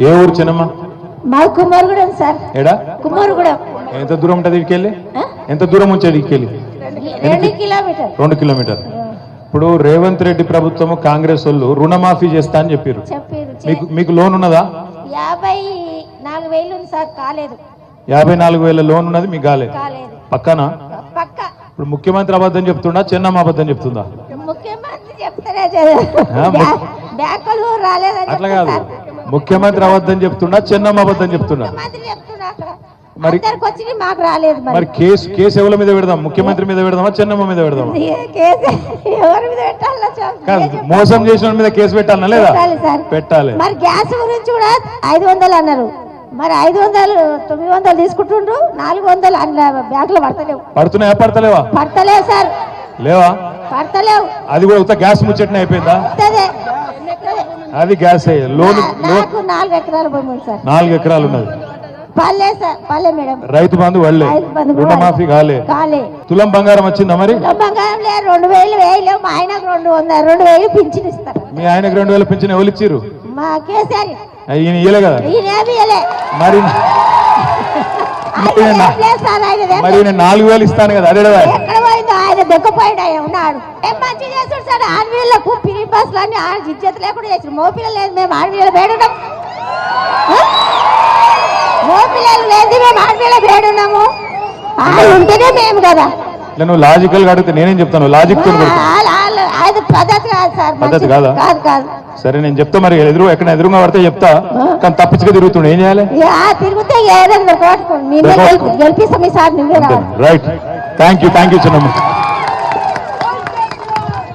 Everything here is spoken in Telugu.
ఏ ఊరు చిన్నమ్మ? మా కుమారుగూడెం సార్. ఎడా కుమారుగూడెం ఎంత దూరం ఉంటుంది ఆ? ఎంత దూరం ఉంచేది ఇటుకెళ్ళి రెండు కిలోమీటర్ రెండు కిలోమీటర్ ఇప్పుడు రేవంత్ రెడ్డి ప్రభుత్వం కాంగ్రెస్ వాళ్ళు రుణమాఫీ చేస్తా అని చెప్పారు మీకు మీకు లోన్ ఉన్నదా? యాభై నాలుగు వేలు ఉంది సార్ కాలేదు. యాభై నాలుగు వేల లోన్ ఉన్నది మీకు కాలేదు. పక్కన? పక్క. ఇప్పుడు ముఖ్యమంత్రి అబద్ధం చెప్తుండా చెన్నమ్మ అబద్ధం చెప్తుందా? ముఖ్యమంత్రి చెప్తారే అట్లా కాదు. ముఖ్యమంత్రి అబద్ధం చెప్తుండా చెన్నమ్మ అబద్ధం ముఖ్యమంత్రి చెప్తున్నా మరి- మాకు రాలేదు మరి. కేసు కేసు ఎవరి మీద పెడదాం? ముఖ్యమంత్రి మీద పెడదామా చెన్నమ్మ మీద పెడదామా? చెప్పు. మోసం చేసిన మీద కేసు పెట్టాలనా లేదా? పెట్టాలి సార్. పెట్టాలి. మరి గ్యాస్ గురించి కూడా ఐదు వందలు అన్నారు. మరి ఐదు వందలు తొమ్మిది వందలు తీసుకుంటుండ్రు నాలుగు వందలు బ్యాంకులో పడతలేవు. పడుతున్నాయా పడతలేవా? పడతలేవు సార్. లేవా? పడతలేవు. అది కూడా ఉత్త గ్యాస్ ముచ్చట్నే అయిపోయిందా. అది గ్యాస్ లోన్ నాలుగు ఎకరాల భూమి ఉంది సార్. నాలుగు ఎకరాలు ఉన్నది. పల్లె సార్ పల్లె మేడం. రైతు బంధు వాళ్ళే రుణమాఫీ కాలే. కాలే. తులం బంగారం వచ్చిందా మరి? బంగారం లేదు రెండు వేలు మా ఆయనకు రెండు వందల రెండు వేలు పింఛన్ ఇస్తారు. మీ ఆయనకు రెండు వేల పెంచిన ఎవరు ఇచ్చిర్రు? మా కేసీఆర్ ఈయన ఇయ్యలే కదా? మరి మరి నాలుగు వేలు ఇస్తాను కదా పోయిందో ఆయన దొక్కపోయాడు ఆయన ఉన్నాడు. ఏం మంచి చేస్తాడు సార్ ఆడ ఇజ్జత లేకుండా చేసి మోపిల్లలు లేదు మేము ఆడవీళ్ళ బేడున్నాం మోపిల్లలు లేదు మేము బేడున్నాము ఆయన ఉంటేనే మేము కదా. నువ్వు లాజికల్గా అడిగితే నేనేం చెప్తాను? లాజిక్ అది పద్ధతి కాదు సార్ పద్ధతి కాదా? కాదు కాదు. సరే నేను చెప్తా మరి ఎదురు ఎక్కడ ఎదురుగా పడితే చెప్తా. కానీ తప్పించుగా తిరుగుతుండే ఏం చేయాలి? తిరిగితే గెలిపిస్తాం right thank you thank you చిన్నమ్మ.